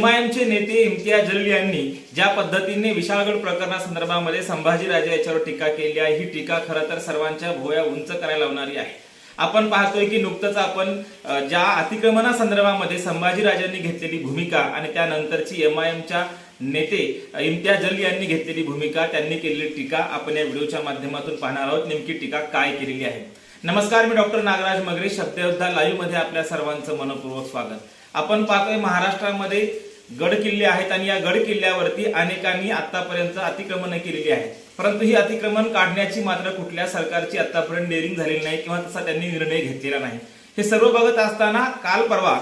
एमआयएमचे नेते इम्तियाज जलील यांनी ज्या पद्धतीने विशाळगड प्रकरणासंदर्भामध्ये संभाजीराजे याच्यावर टीका केली आहे ही टीका खरं तर सर्वांच्या भोया उंच करायला लावणारी आहे. आपण पाहतोय की नुकतंच आपण ज्या अतिक्रमणासंदर्भामध्ये संभाजीराजांनी घेतलेली भूमिका आणि त्यानंतरची एमआयएमच्या नेते इम्तियाज जलील यांनी घेतलेली भूमिका त्यांनी केलेली टीका आपण या व्हिडिओच्या माध्यमातून पाहणार आहोत नेमकी टीका काय केलेली आहे. नमस्कार मी डॉक्टर नागराज मगरे शब्दयोद्धा लाईव्हमध्ये आपल्या सर्वांचं मनपूर्वक स्वागत. आपण पाहतोय महाराष्ट्रामध्ये गड किल्ले आहेत आणि या गड किल्ल्यावरती अनेकांनी आतापर्यंत अतिक्रमण केलेली आहेत. परंतु ही अतिक्रमण काढण्याची मात्र कुठल्या सरकारची आतापर्यंत डेअरिंग झालेली नाही किंवा तसा त्यांनी निर्णय घेतलेला नाही. हे सर्व बघत असताना काल परवा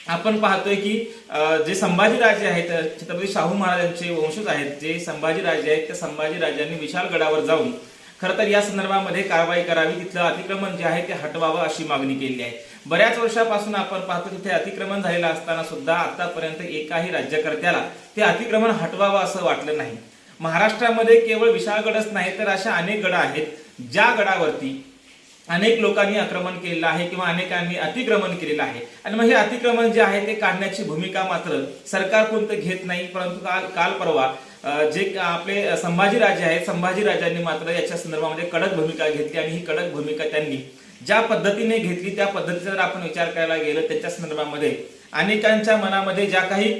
आपण पाहतोय की जे जे संभाजीराजे आहेत छत्रपती शाहू महाराजांचे वंशज आहेत जे संभाजीराजे आहेत त्या संभाजीराजांनी विशाल गडावर जाऊन खरं तर या संदर्भामध्ये कारवाई करावी. तिथलं अतिक्रमण जे आहे ते हटवावं अशी मागणी केली आहे. बऱ्याच वर्षापासून आपण पाहतो तिथे अतिक्रमण झालेलं असताना सुद्धा आतापर्यंत एकाही राज्यकर्त्याला ते अतिक्रमण हटवावं असं वाटलं नाही. महाराष्ट्रामध्ये केवळ विशाळगडच नाही तर अशा अनेक गड आहेत ज्या गडावरती अनेक लोकांनी आक्रमण केलेलं आहे किंवा अनेकांनी अतिक्रमण केलेलं आहे. आणि मग हे अतिक्रमण जे आहे ते काढण्याची भूमिका मात्र सरकार कोणतं घेत नाही परंतु काल काल परवा जे आपले संभाजीराजे आहेत संभाजीराजांनी मात्र याच्या संदर्भामध्ये कडक भूमिका घेतली आणि ही कडक भूमिका त्यांनी ज्या पद्धतीने घेतली त्या पद्धतीचा जर आपण विचार करायला गेलं त्याच्या संदर्भामध्ये अनेकांच्या मनामध्ये ज्या काही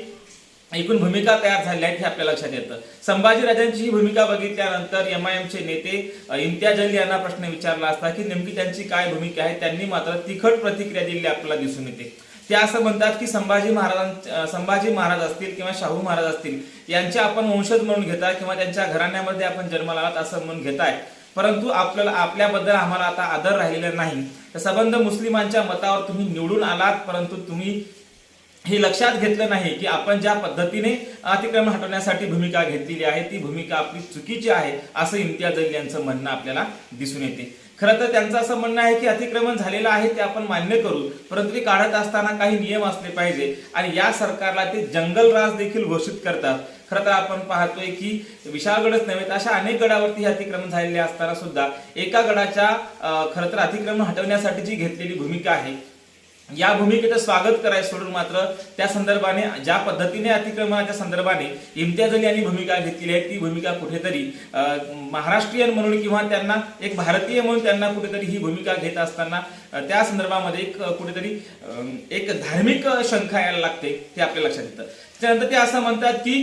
एकूण भूमिका तयार झाल्या आहेत हे आपल्या लक्षात येतं. संभाजीराजांची ही भूमिका बघितल्यानंतर एम आय एमचे नेते इम्तियाज अली यांना प्रश्न विचारला असता की नेमकी त्यांची काय भूमिका आहे? त्यांनी मात्र तिखट प्रतिक्रिया दिलेली आपल्याला दिसून येते. ते असं म्हणतात की संभाजी महाराजां संभाजी महाराज असतील किंवा शाहू महाराज असतील यांचे आपण वंशज म्हणून घेताय किंवा त्यांच्या घराण्यामध्ये आपण जन्माला आलात असं म्हणून घेताय. परंतु आपल्याला आपल्याबद्दल आम्हाला आता आदर राहिलेला नाही. तर संबंध मुस्लिमांच्या मतावर तुम्ही निवडून आलात परंतु तुम्ही हे लक्षात घेतलं नाही की आपण ज्या पद्धतीने अतिक्रमण हटवण्यासाठी भूमिका घेतलेली आहे ती भूमिका आपली चुकीची आहे असं इम्तियाज अली यांचं म्हणणं आपल्याला दिसून येते. खरं तर त्यांचं असं म्हणणं आहे की अतिक्रमण झालेलं आहे ते आपण मान्य करू परंतु ते काढत असताना काही नियम असले पाहिजे. आणि या सरकारला ते जंगल राज देखील घोषित करतात. खरं तर आपण पाहतोय की विशाळगडच नव्हे तर अशा अनेक गडावरती हे अतिक्रमण झालेले असताना सुद्धा एका गडाच्या खरं तर अतिक्रमण हटवण्यासाठी जी घेतलेली भूमिका आहे या भूमिकेचं स्वागत करायचं सोडून मात्र त्या संदर्भाने ज्या पद्धतीने अतिक्रमणाच्या संदर्भाने इम्तियाज अली यांनी भूमिका घेतलेली आहे ती भूमिका कुठेतरी महाराष्ट्रीयन म्हणून किंवा त्यांना एक भारतीय म्हणून त्यांना कुठेतरी ही भूमिका घेत असताना त्या संदर्भामध्ये एक कुठेतरी एक धार्मिक शंका यायला लागते ते आपल्या लक्षात येतं. त्यानंतर ते असं म्हणतात की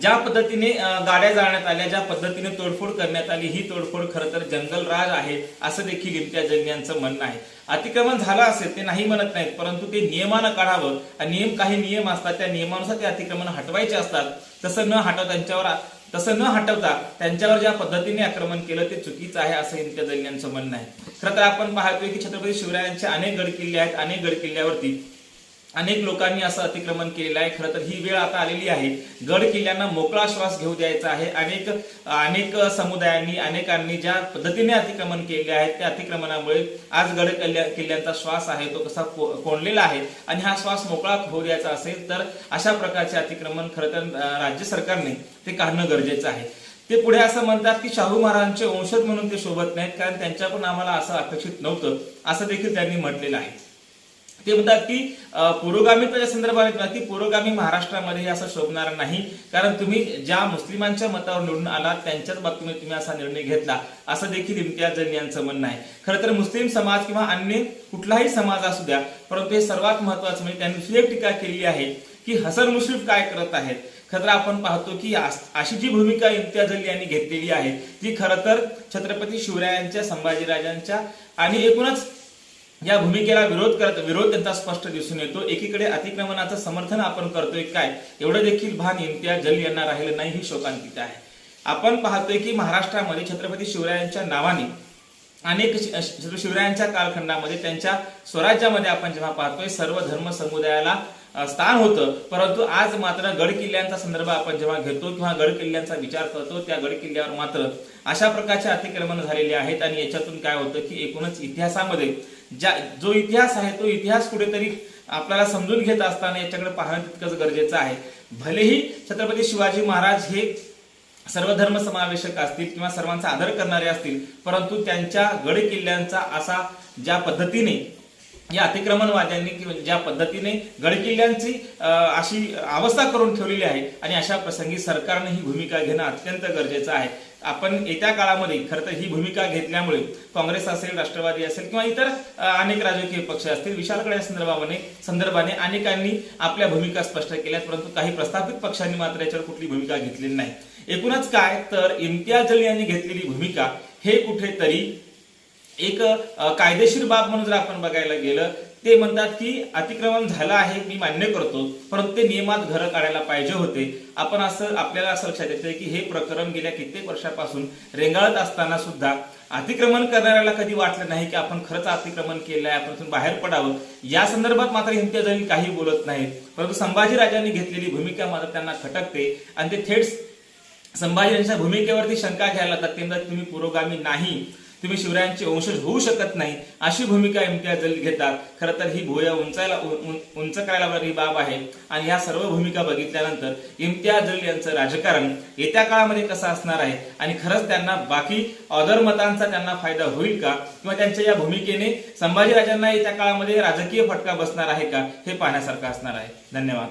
ज्या पद्धतीने गाड्या जाळण्यात आल्या ज्या पद्धतीने तोडफोड करण्यात आली ही तोडफोड खरं तर जंगल राज आहे असं देखील इम्तियाज जैन यांचं म्हणणं आहे. अतिक्रमण झालं असेल ते नाही म्हणत नाहीत परंतु ते नियमानं काढावं. नियम काही नियम असतात त्या नियमानुसार ते अतिक्रमण हटवायचे असतात. तसं न हटव त्यांच्यावर तसं न हटवता त्यांच्यावर ज्या पद्धतीने आक्रमण केलं ते चुकीचं आहे असं इम्तियाज जैन यांचं म्हणणं आहे. खरं तर आपण पाहतोय की छत्रपती शिवरायांचे अनेक गड किल्ले आहेत अनेक गड किल्ल्यावरती अनेक लोकांनी असं अतिक्रमण केलेलं आहे. खरं तर ही वेळ आता आलेली आहे. गड किल्ल्यांना मोकळा श्वास घेऊ द्यायचा आहे. अनेक अनेक समुदायांनी अनेकांनी ज्या पद्धतीने अतिक्रमण केले आहे त्या अतिक्रमणामुळे आज गड किल्ल्या किल्ल्यांचा श्वास आहे तो कसा कोंडलेला आहे आणि हा श्वास मोकळा होऊ द्यायचा असेल तर अशा प्रकारचे अतिक्रमण खरं तर राज्य सरकारने ते काढणं गरजेचं आहे. ते पुढे असं म्हणतात की शाहू महाराजांचे वंशज म्हणून ते शोभत नाहीत कारण त्यांच्याकडून आम्हाला असं अपेक्षित नव्हतं. असं देखील त्यांनी म्हटलेलं आहे. ते म्हणतात की पुरोगामित्वाच्या संदर्भात म्हणतात की पुरोगामी महाराष्ट्रामध्ये असं शोभणार नाही. कारण तुम्ही ज्या मुस्लिमांच्या मतावर निवडून आलात त्यांच्याच बाबतीने तुम्ही असा निर्णय घेतला. असं देखील इम्तियाज जैन यांचं म्हणणं आहे. खरं तर मुस्लिम समाज किंवा अन्य कुठलाही समाज असू द्या परंतु हे सर्वात महत्वाचं म्हणजे त्यांनी दुसरी एक टीका केली आहे की हसन मुश्रीफ काय करत आहेत. खरं तर आपण पाहतो की अशी जी भूमिका इम्तियाज अली यांनी घेतलेली आहे ती खरं तर छत्रपती शिवरायांच्या संभाजीराजांच्या आणि एकूणच या भूमिकेला विरोध करत विरोध त्यांचा स्पष्ट दिसून येतो. एकीकडे अतिक्रमणाचं समर्थन आपण करतोय काय? एवढं देखील भान इम्तियाज जल यांना राहिलं नाही ही शोकांतिक आहे. आपण पाहतोय की महाराष्ट्रामध्ये छत्रपती शिवरायांच्या नावाने अनेक शिवरायांच्या कालखंडामध्ये त्यांच्या स्वराज्यामध्ये आपण जेव्हा पाहतोय सर्व धर्म समुदायाला स्थान होतं. परंतु आज मात्र गड किल्ल्यांचा संदर्भ आपण जेव्हा घेतो किंवा गड किल्ल्यांचा विचार करतो त्या गड किल्ल्यावर मात्र अशा प्रकारचे अतिक्रमण झालेले आहेत. आणि याच्यातून काय होतं की एकूणच इतिहासामध्ये ज्या जो इतिहास आहे तो इतिहास कुठेतरी आपल्याला समजून घेत असताना याच्याकडे पाहणं तितकंच गरजेचं आहे. भलेही छत्रपती शिवाजी महाराज हे सर्व धर्म समावेशक असतील किंवा सर्वांचा आदर करणारे असतील परंतु त्यांच्या गड किल्ल्यांचा असा ज्या पद्धतीने या अतिक्रमणवाद्यांनी किंवा ज्या पद्धतीने गडकिल्ल्यांची अशी अवस्था करून ठेवलेली आहे आणि अशा प्रसंगी सरकारने ही भूमिका घेणं अत्यंत गरजेचं आहे. आपण येत्या काळामध्ये खरं तर ही भूमिका घेतल्यामुळे काँग्रेस असेल राष्ट्रवादी असेल किंवा इतर अनेक राजकीय पक्ष असतील विशालकडे या संदर्भाने संदर्भाने अनेकांनी आपल्या भूमिका स्पष्ट केल्या परंतु काही प्रस्थापित पक्षांनी मात्र याच्यावर कुठली भूमिका घेतलेली नाही. एकूणच काय तर इम्तियाज जली यांनी घेतलेली भूमिका हे कुठेतरी एक कायदेशीर बाब म्हणून जर आपण बघायला गेलं ते म्हणतात की अतिक्रमण झालं आहे मी मान्य करतो परंतु ते नियमात घरं काढायला पाहिजे होते. आपण असं आपल्याला असं लक्षात येतं की हे प्रकरण गेल्या कित्येक वर्षापासून रेंगाळत असताना सुद्धा अतिक्रमण करणाऱ्याला कधी वाटलं नाही की आपण खरंच अतिक्रमण केलं आहे आपण बाहेर पडावं. या संदर्भात मात्र इम्तियाज अली काही बोलत नाहीत. परंतु संभाजीराजांनी घेतलेली भूमिका मात्र त्यांना खटकते. आणि ते थेट संभाजी यांच्या भूमिकेवरती शंका घ्यायला लागतात ते म्हणतात तुम्ही पुरोगामी नाही. तुम्ही शिवरायांचे वंशज होऊ शकत नाही अशी भूमिका इम्तियाज जलील घेतात. खरं तर ही भुया उंचायला उंच करायला ही बाब आहे. आणि ह्या सर्व भूमिका बघितल्यानंतर इम्तियाज जलील यांचं राजकारण येत्या काळामध्ये कसं असणार आहे? आणि खरंच त्यांना बाकी ऑदर मतांचा त्यांना फायदा होईल का? किंवा त्यांच्या या भूमिकेने संभाजीराजांना येत्या काळामध्ये राजकीय फटका बसणार आहे का? हे पाहण्यासारखं असणार आहे. धन्यवाद.